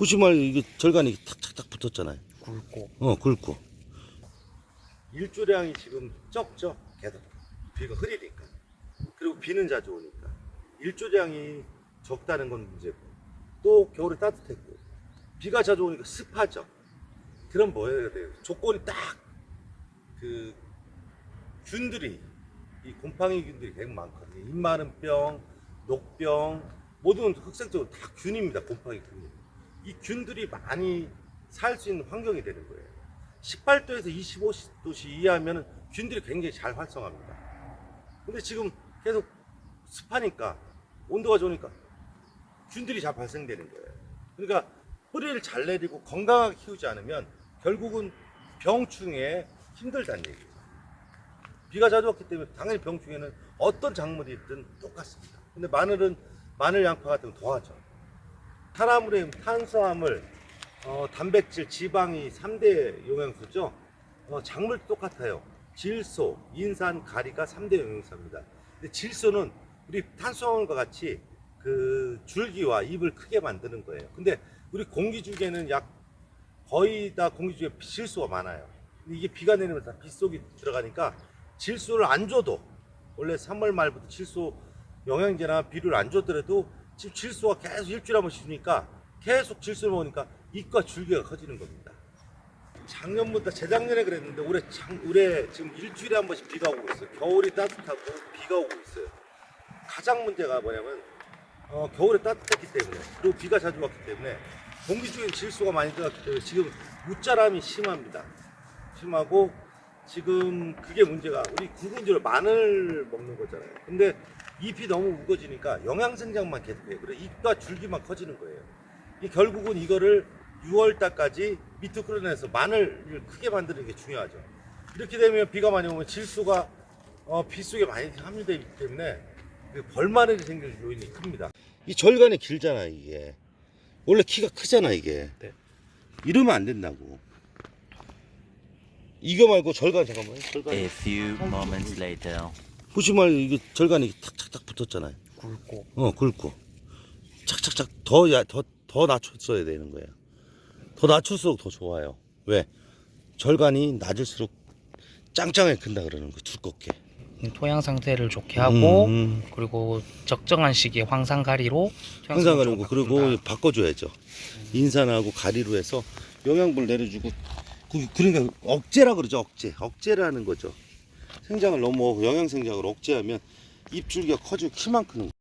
보시면 이게 절간이 탁탁탁 붙었잖아요. 굵고 어, 굵고. 일조량이 지금 적죠. 계속 비가 흐리니까. 그리고 비는 자주 오니까. 일조량이 적다는 건 문제고. 또 겨울에 따뜻했고. 비가 자주 오니까 습하죠. 그럼 뭐 해야 돼요? 조건이 딱 그 균들이 이 곰팡이 균들이 되게 많거든요. 입 마른 병, 녹병 모든 흑색적으로 다 균입니다. 곰팡이 균이. 이 균들이 많이 살 수 있는 환경이 되는 거예요. 18도에서 25도씨 이하면 균들이 굉장히 잘 활성합니다. 근데 지금 계속 습하니까 온도가 좋으니까 균들이 잘 발생되는 거예요. 그러니까 뿌리를 잘 내리고 건강하게 키우지 않으면 결국은 병충해 힘들다는 얘기죠. 비가 자주 왔기 때문에 당연히 병충해는 어떤 작물이 있든 똑같습니다. 근데 마늘은 마늘 양파 같은 거 더하죠. 탄화물의 탄수화물, 어, 단백질, 지방이 3대 영양소죠. 어, 작물도 똑같아요. 질소, 인산, 가리가 3대 영양소입니다. 근데 질소는 우리 탄수화물과 같이 그 줄기와 잎을 크게 만드는 거예요. 근데 우리 공기 중에는 약 거의 다 공기 중에 질소가 많아요. 이게 비가 내리면 다 빗 속에 들어가니까 질소를 안 줘도 원래 3월 말부터 질소 영양제나 비료를 안 줬더라도 지금 질소가 계속 일주일에 한 번씩 주니까 계속 질소를 먹으니까 잎과 줄기가 커지는 겁니다. 작년부터 재작년에 그랬는데 올해 장, 올해 지금 일주일에 한 번씩 비가 오고 있어요. 겨울이 따뜻하고 비가 오고 있어요. 가장 문제가 뭐냐면 어, 겨울에 따뜻했기 때문에 그리고 비가 자주 왔기 때문에 공기 중에 질소가 많이 들어갔기 때문에 지금 무자람이 심합니다. 심하고 지금 그게 문제가 우리 구근절 마늘 먹는 거잖아요. 근데 잎이 너무 우거지니까 영양 생장만 계속해요. 그래 잎과 줄기만 커지는 거예요. 이 결국은 이거를 6월 달까지 밑으로 끌어내서 마늘을 크게 만드는 게 중요하죠. 이렇게 되면 비가 많이 오면 질소가 어, 빗 속에 많이 함유되기 때문에 그 벌마늘이 생길 요인이 큽니다. 이 절간이 길잖아 이게. 원래 키가 크잖아 이게. 네. 이러면 안 된다고. 이거 말고 절간 잠깐만. 절간. A few moments later. 보시면 이게 절간이 탁탁탁 붙었잖아요. 굵고 어, 굵고. 착착착 더, 야, 더, 더 낮췄어야 되는 거예요. 더 낮출수록 더 좋아요. 왜? 절간이 낮을수록 짱짱하게 큰다 그러는 거, 두껍게. 토양 상태를 좋게 하고 음, 그리고 적정한 시기에 황산가리로 그런 거, 그리고 바꾼다. 바꿔줘야죠. 인산하고 가리로 해서 영양분을 내려주고, 그, 그러니까 억제라 그러죠, 억제. 억제라는 거죠. 생장을 너무 영양 생장을 억제하면 잎줄기가 커지고 키만 크는